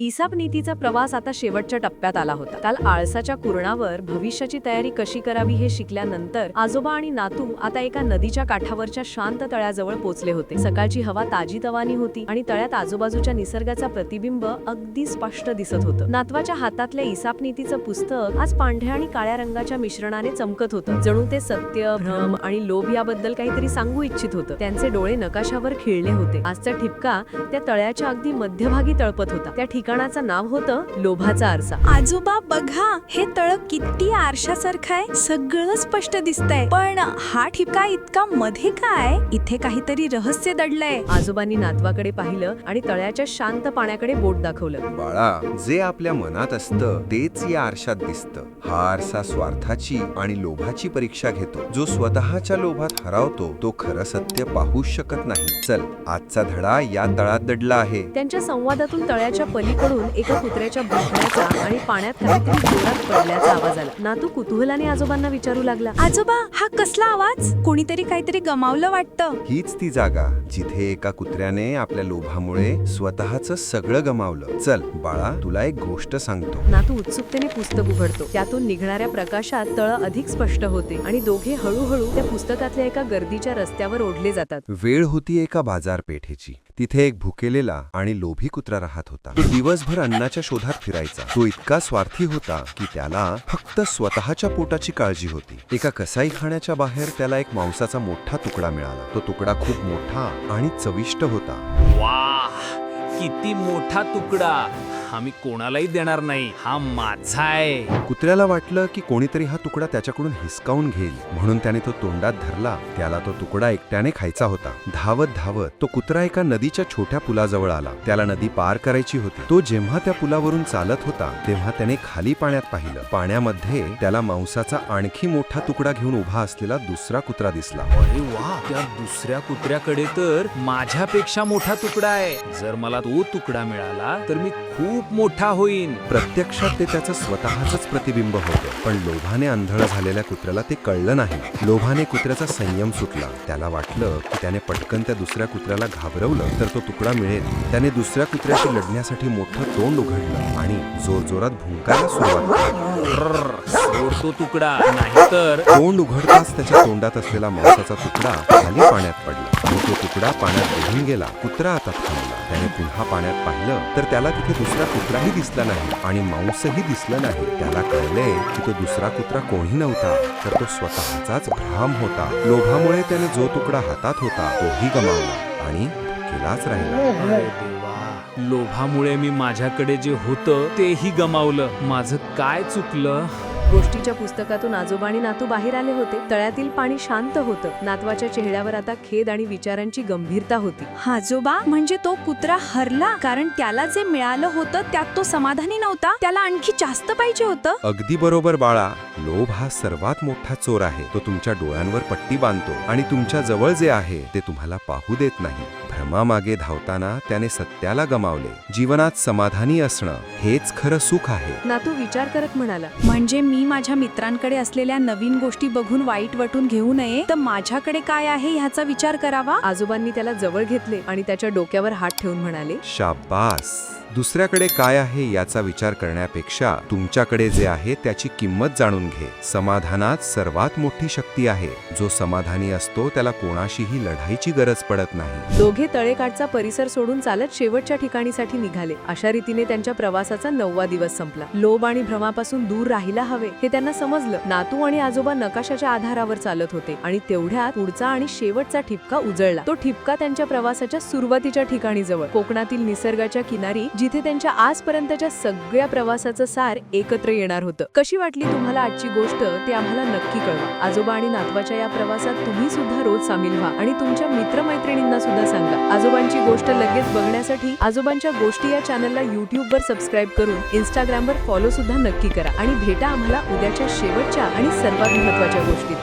इसाप नीतीचा प्रवास आता शेवटच्या टप्प्यात आला होता. काल आळसाच्या कुरणावर भविष्याची तयारी कशी करावी हे शिकल्यानंतर आजोबा आणि नातू आता एका नदीच्या काठावरच्या शांत तळ्याजवळ पोचले होते. सकाळची हवा ताजी तवानी होती आणि तळ्यात आजूबाजूच्या निसर्गाचा प्रतिबिंब अगदी स्पष्ट दिसत होतं. नातवाच्या हातातल्या इसाप नीतीचं पुस्तक आज पांढऱ्या आणि काळ्या रंगाच्या मिश्रणाने चमकत होतं. जणू ते सत्य भ्रम आणि लोभ याबद्दल काहीतरी सांगू इच्छित होतं. त्यांचे डोळे नकाशावर खिळले होते. आजचा ठिपका त्या तळ्याच्या अगदी मध्यभागी तळपत होता. त्या ठिकाणाचं नाव होतं लोभाचा आरसा. आजोबा बघा हे तळ किती आरशासारखं आहे. सगळं स्पष्ट दिसतंय. पण हा ठिपका इतका मध्ये काय इथे काहीतरी रहस्य दडलंय. आजोबांनी नातवाकडे पाहिलं आणि तळ्याच्या शांत पाण्याकडे बोट दाखवलं. बाळा जे आपल्या मनात असतं तेच या आरशात दिसतं. हा आरसा स्वार्थाची आणि लोभाची परीक्षा घेतो. जो स्वतःच्या लोभात हरावतो तो खरं सत्य पाहूच शकत नाही. चल आजचा धडा या तळात दडला आहे. त्यांच्या संवादातून तळ्याच्या पलीकडून एका कुत्र्याच्या भुंकण्याचा आणि पाण्यात काहीतरी जोरात पडल्याचा आवाज आला. नातू कुतूहलाने आजोबांना विचारू लागला. आजोबा हा कसला आवाज? कोणीतरी काहीतरी गमावलं वाटतं. हीच ती जागा जिथे एका कुत्र्याने आपल्या लोभामुळे स्वतःच सगळं गमावलं. चल बाळा तुला एक गोष्ट सांगतो. नातू उत्सुकतेने पुस्तक उघडतो. त्यातून निघणाऱ्या प्रकाशात तळ अधिक स्पष्ट होते आणि दोघे हळूहळू त्या पुस्तकातल्या एका गर्दीच्या रस्त्यावर ओढले जातात. वेळ होती एका बाजारपेठेची. तिथे एक भुकेलेला आणि लोभी कुत्रा राहत होता. तो दिवसभर अन्नाच्या शोधात फिरायचा. तो इतका स्वार्थी होता की त्याला फक्त स्वतःच्या पोटाची काळजी होती. एका कसाई खाण्याच्या बाहेर त्याला एक मांसाचा मोठा तुकडा मिळाला. तो तुकडा खूप मोठा आणि चविष्ट होता. वा किती मोठा तुकडा. हा मी कोणालाही देणार नाही. हा माझा आहे. कुत्र्याला वाटलं की कोणीतरी हा तुकडा त्याच्याकडून हिसकावून घेईल. म्हणून त्याने तो तोंडात धरला. त्याला तो तुकडा एकट्याने खायचा होता. धावत धावत तो कुत्रा एका नदीच्या छोट्या पुलाजवळ आला. त्याला नदी पार करायची होती. तो जेव्हा त्या पुलावरून चालत होता तेव्हा त्याने खाली पाण्यात पाहिलं. पाण्यामध्ये त्याला मांसाचा आणखी मोठा तुकडा घेऊन उभा असलेला दुसरा कुत्रा दिसला. अरे वा त्या दुसऱ्या कुत्र्याकडे तर माझ्यापेक्षा मोठा तुकडा आहे. जर मला तो तुकडा मिळाला तर मी खूप मोठा होईन. प्रत्यक्षात ते त्याचं स्वतःच प्रतिबिंब होतं. पण लोभाने आंधळ झालेल्या कुत्र्याला ते कळलं नाही. लोभाने कुत्र्याचा संयम सुटला. त्याला वाटलं की त्याने पटकन त्या दुसऱ्या कुत्र्याला घाबरवलं तर तो तुकडा मिळेल. त्याने दुसऱ्या कुत्र्याशी लढण्यासाठी मोठं तोंड उघडलं आणि जोरजोरात भुंकायला सुरुवात केली. तो तुकडा. नाहीतर तोंड उघडताच त्याच्या तोंडात असलेला मांसाचा तुकडा खाली पाण्यात पडला. आणि तो तुकडा पाण्यात बुडून गेला. कुत्रा आता थांबला. त्याने पुन्हा पाण्यात पाहिलं तर त्याला तिथे दुसरा कुत्राही दिसला नाही आणि मांसही दिसलं नाही. त्याला कळले की तो दुसरा कुत्रा कोणी नव्हता तर तो स्वतःचाच भ्राम होता. लोभामुळे त्याने जो तुकडा हातात होता तोही गमावला आणि भुकेलाच राहिला. लोभामुळे मी माझ्याकडे जे होतं तेही गमावलं. माझं काय चुकलं? गोष्टीच्या पुस्तकातून आजोबा आणि नातू बाहेर आले होते. तळ्यातील पाणी शांत होतं. नातवाच्या चेहऱ्यावर आता खेद आणि विचारांची गंभीरता होती. आजोबा म्हणजे तो कुत्रा हरला? कारण त्याला जे मिळालं होतं त्यात तो समाधानी नव्हता. त्याला आणखी जास्त पाहिजे होतं? अगदी बरोबर बाळा. लोभ हा सर्वात मोठा चोर आहे. तो तुमच्या डोळ्यांवर पट्टी बांधतो आणि तुमच्या जवळ जे आहे ते तुम्हाला पाहू देत नाही. भ्रमामागे धावताना त्याने सत्याला गमावले. जीवनात समाधानी असणं हेच खरं सुख आहे. नातू विचार करत म्हणाला म्हणजे मी मी माझ्या मित्रांकडे असलेल्या नवीन गोष्टी बघून वाईट वाटून घेऊ नये तर माझ्याकडे काय आहे ह्याचा विचार करावा? आजोबांनी त्याला जवळ घेतले आणि त्याच्या डोक्यावर हात ठेवून म्हणाले शाबास. दुसऱ्याकडे काय आहे याचा विचार करण्यापेक्षा तुमच्याकडे जे आहे त्याची किंमत जाणून घे. समाधानात सर्वात मोठी शक्ती आहे. जो समाधानी असतो त्याला कोणाशीही लढाईची गरज पडत नाही. दोघे तळेकाठचा परिसर सोडून चालत शेवटच्या ठिकाणीसाठी निघाले. अशा रीतीने त्यांच्या प्रवासाचा नववा दिवस संपला. लोभ आणि भ्रमापासून दूर राहायला हवे हे त्यांना समजलं. नातू आणि आजोबा नकाशाच्या आधारावर चालत होते आणि तेवढ्यात पुढचा आणि शेवटचा ठिपका उजळला. तो ठिपका त्यांच्या प्रवासाच्या सुरुवातीच्या ठिकाणी जवळ कोकणातील निसर्गाच्या किनारी जिथे त्यांच्या आजपर्यंतच्या सगळ्या प्रवासाचं सार एकत्र येणार होतं. कशी वाटली तुम्हाला आजची गोष्ट ते आम्हाला नक्की कळवा. आजोबा आणि नातवाच्या या प्रवासात तुम्ही सुद्धा रोज सामील व्हा आणि तुमच्या मित्रमैत्रिणींना सुद्धा सांगा. आजोबांची गोष्ट लगेच बघण्यासाठी आजोबांच्या गोष्टी या चॅनलला युट्यूबवर सबस्क्राईब करून इंस्टाग्रामवर फॉलो सुद्धा नक्की करा आणि भेटा आम्हाला उद्याच्या शेवटच्या आणि सर्वात महत्त्वाच्या गोष्टीत.